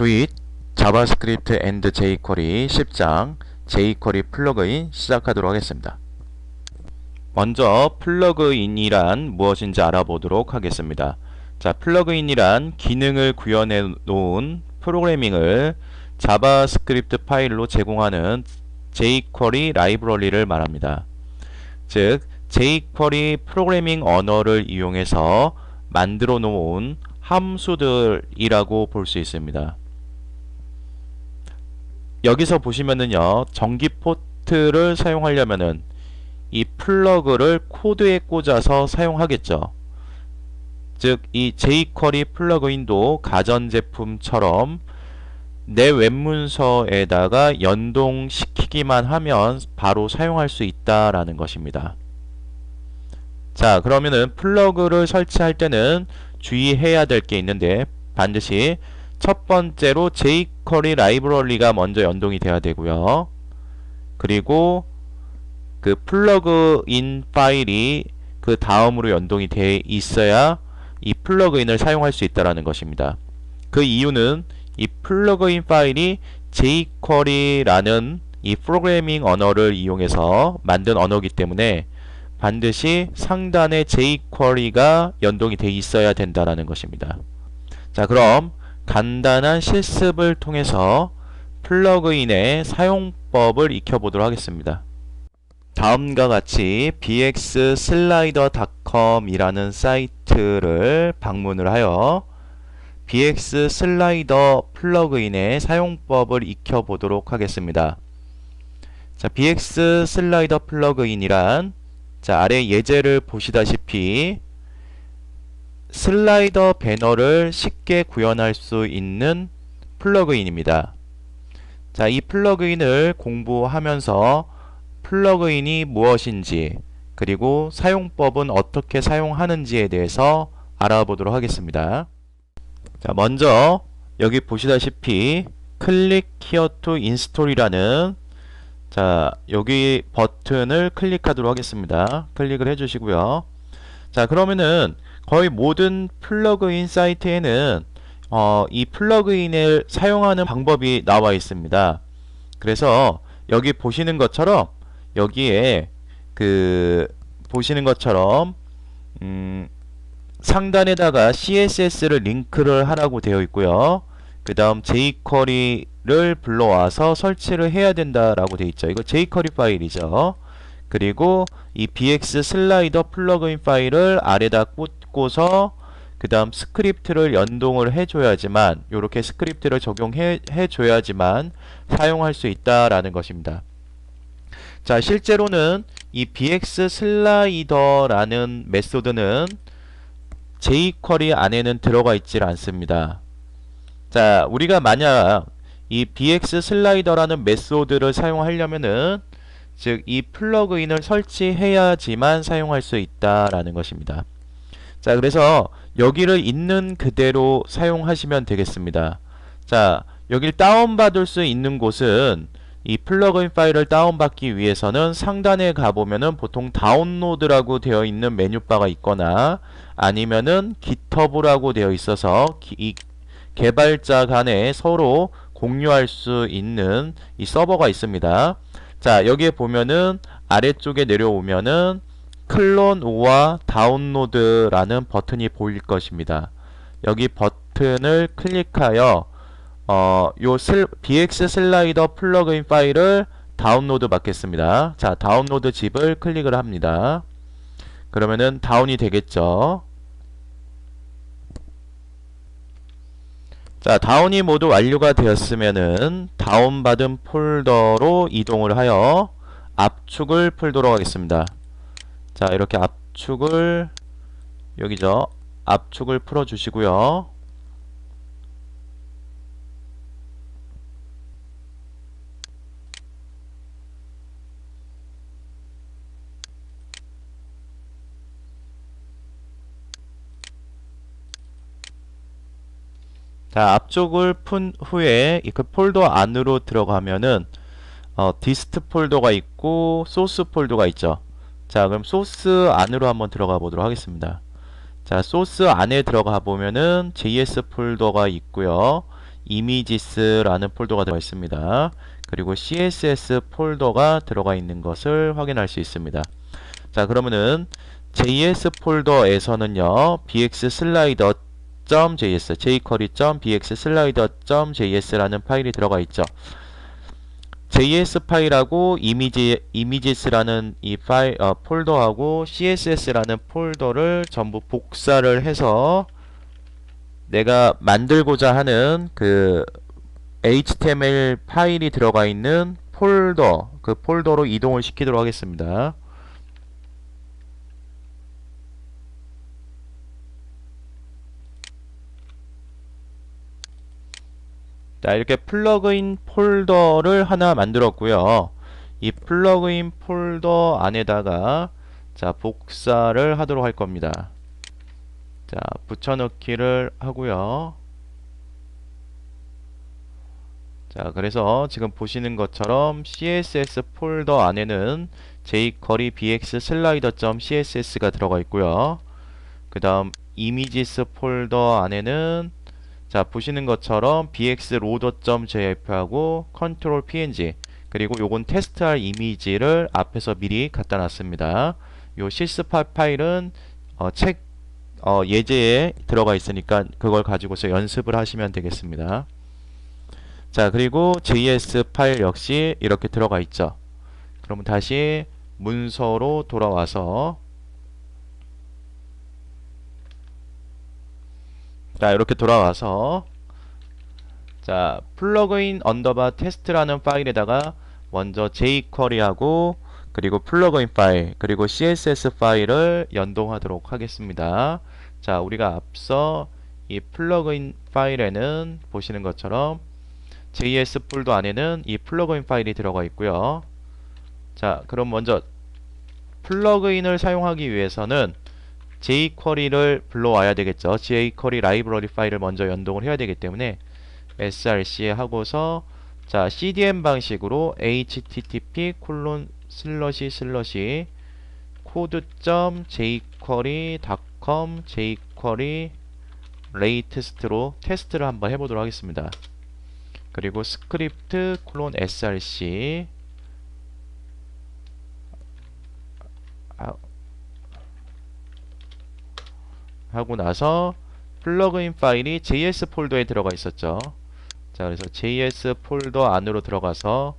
두잇 자바스크립트 앤드 jQuery 10장 jQuery 플러그인 시작하도록 하겠습니다. 먼저 플러그인이란 무엇인지 알아보도록 하겠습니다. 자, 플러그인이란 기능을 구현해 놓은 프로그래밍을 자바스크립트 파일로 제공하는 jQuery 라이브러리를 말합니다. 즉, jQuery 프로그래밍 언어를 이용해서 만들어 놓은 함수들이라고 볼 수 있습니다. 여기서 보시면은요 전기 포트를 사용하려면은 이 플러그를 코드에 꽂아서 사용하겠죠. 즉 이 jQuery 플러그인도 가전제품처럼 내 웹문서에다가 연동시키기만 하면 바로 사용할 수 있다라는 것입니다. 자 그러면은 플러그를 설치할 때는 주의해야 될 게 있는데 반드시 첫 번째로 jQuery 라이브러리가 먼저 연동이 돼야 되고요. 그리고 그 플러그인 파일이 그 다음으로 연동이 돼 있어야 이 플러그인을 사용할 수 있다라는 것입니다. 그 이유는 이 플러그인 파일이 jQuery라는 이 프로그래밍 언어를 이용해서 만든 언어이기 때문에 반드시 상단에 jQuery가 연동이 돼 있어야 된다라는 것입니다. 자, 그럼 간단한 실습을 통해서 플러그인의 사용법을 익혀보도록 하겠습니다. 다음과 같이 bxslider.com 이라는 사이트를 방문을 하여 bxslider 플러그인의 사용법을 익혀보도록 하겠습니다. 자, bxslider 플러그인이란 자, 아래 예제를 보시다시피 슬라이더 배너를 쉽게 구현할 수 있는 플러그인입니다. 자, 이 플러그인을 공부하면서 플러그인이 무엇인지 그리고 사용법은 어떻게 사용하는지에 대해서 알아보도록 하겠습니다. 자, 먼저 여기 보시다시피 클릭 히어 투 인스톨이라는 자, 여기 버튼을 클릭하도록 하겠습니다. 클릭을 해 주시고요. 자, 그러면은 거의 모든 플러그인 사이트에는 어, 이 플러그인을 사용하는 방법이 나와 있습니다. 그래서 여기 보시는 것처럼 여기에 그 보시는 것처럼 음, 상단에다가 CSS를 링크를 하라고 되어 있고요. 그 다음 jQuery를 불러와서 설치를 해야 된다라고 되어 있죠. 이거 jQuery 파일이죠. 그리고 이 bx 슬라이더 플러그인 파일을 아래다 꽂고서 그 다음 스크립트를 연동을 해줘야지만 이렇게 스크립트를 적용해 줘야지만 사용할 수 있다라는 것입니다. 자 실제로는 이 bx 슬라이더라는 메소드는 jQuery 안에는 들어가 있질 않습니다. 자 우리가 만약 이 bx 슬라이더라는 메소드를 사용하려면은 즉 이 플러그인을 설치해야지만 사용할 수 있다라는 것입니다. 자 그래서 여기를 있는 그대로 사용하시면 되겠습니다. 자 여기를 다운받을 수 있는 곳은 이 플러그인 파일을 다운받기 위해서는 상단에 가보면은 보통 다운로드라고 되어 있는 메뉴바가 있거나 아니면은 GitHub라고 되어 있어서 이 개발자 간에 서로 공유할 수 있는 이 서버가 있습니다. 자 여기에 보면은 아래쪽에 내려오면은 클론 와 다운로드라는 버튼이 보일 것입니다. 여기 버튼을 클릭하여 어, 요 슬, bx 슬라이더 플러그인 파일을 다운로드 받겠습니다. 자, 다운로드 집을 클릭을 합니다. 그러면은 다운이 되겠죠. 자, 다운이 모두 완료가 되었으면은 다운받은 폴더로 이동을 하여 압축을 풀도록 하겠습니다. 자, 이렇게 압축을 여기죠. 압축을 풀어 주시고요. 자, 앞쪽을 푼 후에 그 폴더 안으로 들어가면은 어, 디스트 폴더가 있고 소스 폴더가 있죠. 자, 그럼 소스 안으로 한번 들어가 보도록 하겠습니다. 자, 소스 안에 들어가 보면은 JS 폴더가 있고요. images라는 폴더가 들어가 있습니다. 그리고 css 폴더가 들어가 있는 것을 확인할 수 있습니다. 자, 그러면은 js 폴더에서는요. bx 슬라이더 .js, jquery.bx 슬라이더.js라는 파일이 들어가 있죠. JS 파일하고 이미지 이미지스라는 이 파일 어, 폴더하고 CSS라는 폴더를 전부 복사를 해서 내가 만들고자 하는 그 HTML 파일이 들어가 있는 폴더 그 폴더로 이동을 시키도록 하겠습니다. 자, 이렇게 플러그인 폴더를 하나 만들었고요. 이 플러그인 폴더 안에다가 자, 복사를 하도록 할 겁니다. 자, 붙여넣기를 하고요. 자, 그래서 지금 보시는 것처럼 CSS 폴더 안에는 jQuery bx 슬라이더.css가 들어가 있고요. 그 다음 이미지스 폴더 안에는 자 보시는 것처럼 bxloader.jf하고 control png 그리고 요건 테스트할 이미지를 앞에서 미리 갖다 놨습니다. 요 실습 파일은 어, 책 어, 예제에 들어가 있으니까 그걸 가지고서 연습을 하시면 되겠습니다. 자 그리고 js 파일 역시 이렇게 들어가 있죠. 그러면 다시 문서로 돌아와서 자 이렇게 돌아와서 자 플러그인 언더바 테스트라는 파일에다가 먼저 jQuery하고 그리고 플러그인 파일 그리고 CSS 파일을 연동하도록 하겠습니다. 자 우리가 앞서 이 플러그인 파일에는 보시는 것처럼 JS 폴더 안에는 이 플러그인 파일이 들어가 있고요. 자 그럼 먼저 플러그인을 사용하기 위해서는 jQuery를 불러와야 되겠죠. jQuery 라이브러리 파일을 먼저 연동을 해야 되기 때문에 src 하고서 자 cdn 방식으로 http 콜론 슬러시 슬러시 code.jquery.com jquery latest로 테스트를 한번 해보도록 하겠습니다. 그리고 스크립트 콜론 src 하고 나서 플러그인 파일이 js 폴더에 들어가 있었죠. 자, 그래서 js 폴더 안으로 들어가서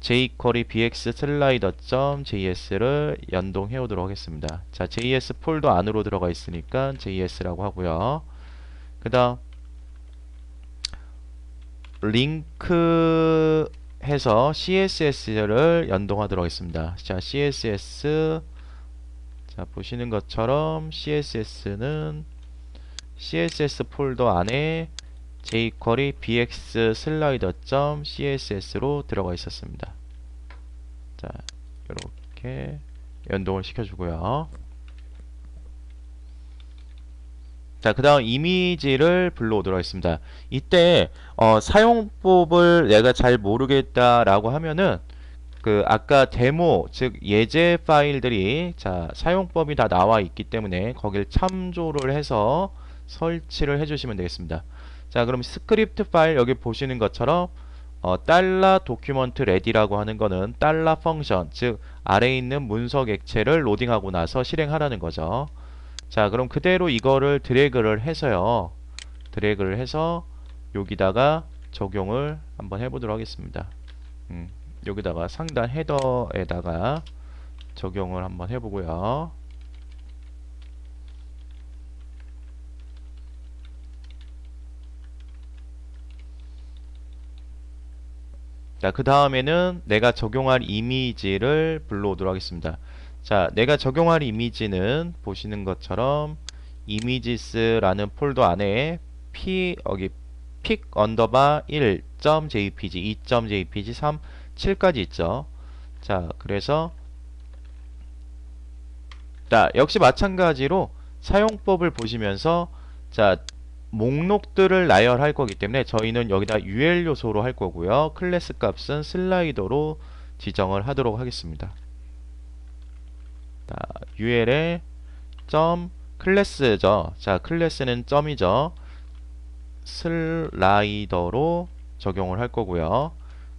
jQuery bx slider.js를 연동해 오도록 하겠습니다. 자, js 폴더 안으로 들어가 있으니까 js라고 하고요. 그 다음 링크 해서 css를 연동하도록 하겠습니다. 자, css 자 보시는 것처럼 CSS는 CSS 폴더 안에 jQuery bx slider.css로 들어가 있었습니다. 자 이렇게 연동을 시켜주고요. 자, 그 다음 이미지를 불러오도록 하겠습니다. 이때 어, 사용법을 내가 잘 모르겠다라고 하면은 그 아까 데모 즉 예제 파일들이 자 사용법이 다 나와 있기 때문에 거길 참조를 해서 설치를 해주시면 되겠습니다. 자 그럼 스크립트 파일 여기 보시는 것처럼 어, 달러 도큐먼트 레디라고 하는 거는 달러 펑션 즉 아래에 있는 문서 객체를 로딩하고 나서 실행하라는 거죠. 자 그럼 그대로 이거를 드래그를 해서요. 드래그를 해서 여기다가 적용을 한번 해보도록 하겠습니다. 음. 여기다가 상단 헤더에다가 적용을 한번 해보고요. 자, 그 다음에는 내가 적용할 이미지를 불러오도록 하겠습니다. 자, 내가 적용할 이미지는 보시는 것처럼 이미지스라는 폴더 안에 p 여기 픽 언더바 1.jpg, 2.jpg, 3 7까지 있죠. 자, 그래서 자, 역시 마찬가지로 사용법을 보시면서 자, 목록들을 나열할 거기 때문에 저희는 여기다 UL 요소로 할 거고요. 클래스 값은 슬라이더로 지정을 하도록 하겠습니다. 자, UL에 점 클래스죠. 자, 클래스는 점이죠. 슬라이더로 적용을 할 거고요.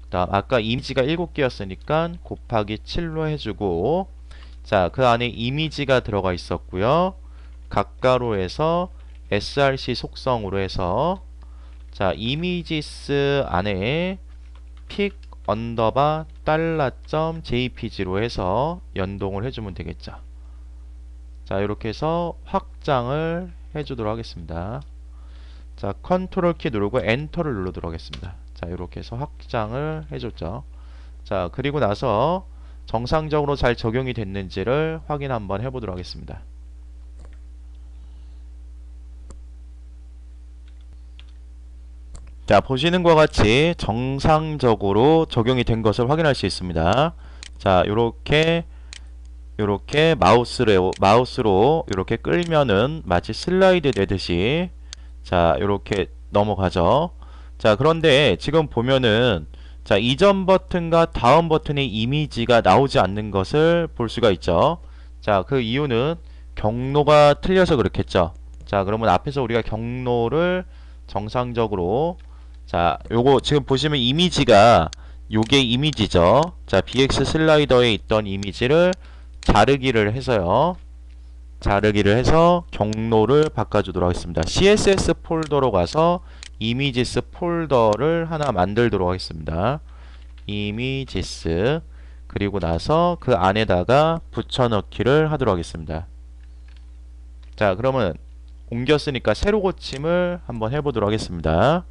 그다음 아까 이미지가 7개였으니까 곱하기 7로 해주고 자, 그 안에 이미지가 들어가 있었고요. 각가로에서 src 속성으로 해서 자, 이미지스 안에 픽 언더바 달러점 jpg로 해서 연동을 해주면 되겠죠. 자, 이렇게 해서 확장을 해주도록 하겠습니다. 자, 컨트롤 키 누르고 엔터를 누르도록 하겠습니다. 자, 이렇게 해서 확장을 해줬죠. 자, 그리고 나서 정상적으로 잘 적용이 됐는지를 확인 한번 해보도록 하겠습니다. 자, 보시는 것과 같이 정상적으로 적용이 된 것을 확인할 수 있습니다. 자, 요렇게 요렇게 마우스로 마우스로 이렇게 끌면은 마치 슬라이드 되듯이 자, 요렇게 넘어가죠. 자, 그런데 지금 보면은 자, 이전 버튼과 다음 버튼의 이미지가 나오지 않는 것을 볼 수가 있죠. 자, 그 이유는 경로가 틀려서 그렇겠죠. 자, 그러면 앞에서 우리가 경로를 정상적으로 자, 요거 지금 보시면 이미지가 요게 이미지죠. 자, BX 슬라이더에 있던 이미지를 자르기를 해서요. 자르기를 해서 경로를 바꿔주도록 하겠습니다. CSS 폴더로 가서 이미지스 폴더를 하나 만들도록 하겠습니다. 이미지스 그리고 나서 그 안에다가 붙여넣기를 하도록 하겠습니다. 자 그러면 옮겼으니까 새로 고침을 한번 해보도록 하겠습니다.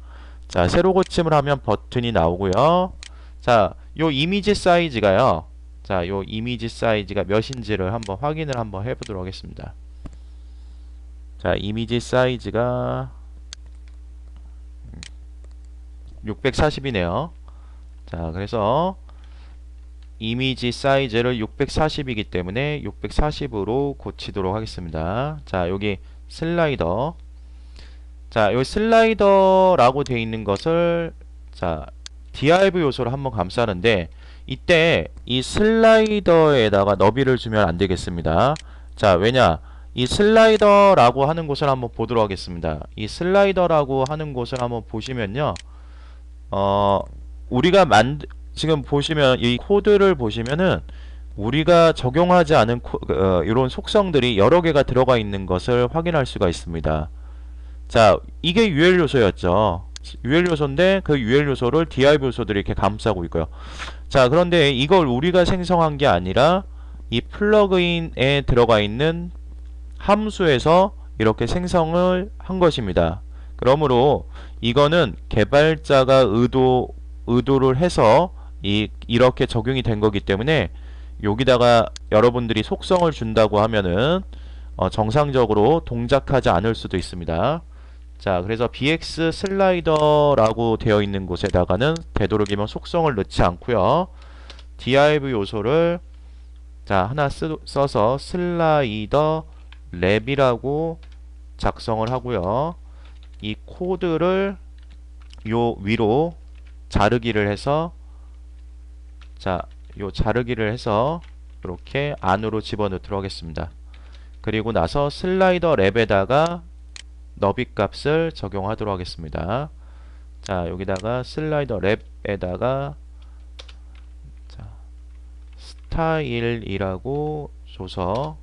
자 새로 고침을 하면 버튼이 나오고요. 자요 이미지 사이즈가요. 자요 이미지 사이즈가 몇인지를 한번 확인을 한번 해보도록 하겠습니다. 자 이미지 사이즈가 640이네요. 자, 그래서 이미지 사이즈를 640이기 때문에 640으로 고치도록 하겠습니다. 자, 여기 슬라이더. 자, 여기 슬라이더라고 되어 있는 것을 자, div 요소를 한번 감싸는데 이때 이 슬라이더에다가 너비를 주면 안 되겠습니다. 자, 왜냐? 이 슬라이더라고 하는 곳을 한번 보도록 하겠습니다. 이 슬라이더라고 하는 곳을 한번 보시면요. 어, 우리가 만 지금 보시면 이 코드를 보시면은 우리가 적용하지 않은 코, 어, 이런 속성들이 여러 개가 들어가 있는 것을 확인할 수가 있습니다. 자, 이게 UL 요소였죠. UL 요소인데 그 UL 요소를 div 요소들이 이렇게 감싸고 있고요. 자, 그런데 이걸 우리가 생성한 게 아니라 이 플러그인에 들어가 있는 함수에서 이렇게 생성을 한 것입니다. 그러므로 이거는 개발자가 의도 의도를 해서 이 이렇게 적용이 된 거기 때문에 여기다가 여러분들이 속성을 준다고 하면은 어, 정상적으로 동작하지 않을 수도 있습니다. 자, 그래서 bx 슬라이더라고 되어 있는 곳에다가는 되도록이면 속성을 넣지 않고요. div 요소를 자, 하나 쓰, 써서 슬라이더 랩이라고 작성을 하고요. 이 코드를 요 위로 자르기를 해서 자, 요 자르기를 해서 이렇게 안으로 집어넣도록 하겠습니다. 그리고 나서 슬라이더 랩에다가 너비 값을 적용하도록 하겠습니다. 자, 여기다가 슬라이더 랩에다가 자, 스타일이라고 줘서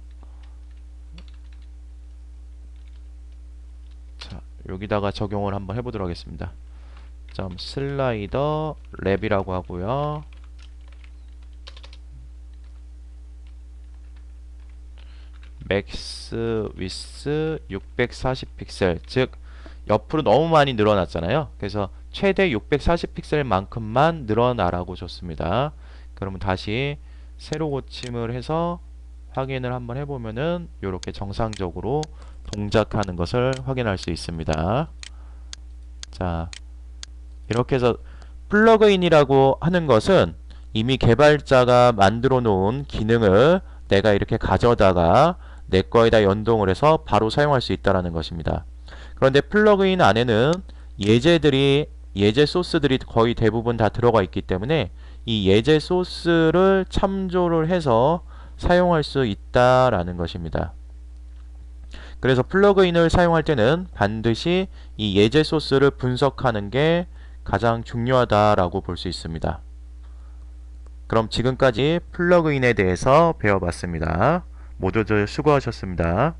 여기다가 적용을 한번 해보도록 하겠습니다. 점 슬라이더 랩이라고 하고요. 맥스 위스 640 픽셀 즉 옆으로 너무 많이 늘어났잖아요. 그래서 최대 640 픽셀만큼만 늘어나라고 줬습니다. 그러면 다시 새로 고침을 해서 확인을 한번 해보면은 이렇게 정상적으로 동작하는 것을 확인할 수 있습니다. 자, 이렇게 해서 플러그인이라고 하는 것은 이미 개발자가 만들어 놓은 기능을 내가 이렇게 가져다가 내 거에다 연동을 해서 바로 사용할 수 있다는 것입니다. 그런데 플러그인 안에는 예제들이 예제 소스들이 거의 대부분 다 들어가 있기 때문에 이 예제 소스를 참조를 해서 사용할 수 있다라는 것입니다. 그래서 플러그인을 사용할 때는 반드시 이 예제 소스를 분석하는 게 가장 중요하다라고 볼 수 있습니다. 그럼 지금까지 플러그인에 대해서 배워봤습니다. 모두들 수고하셨습니다.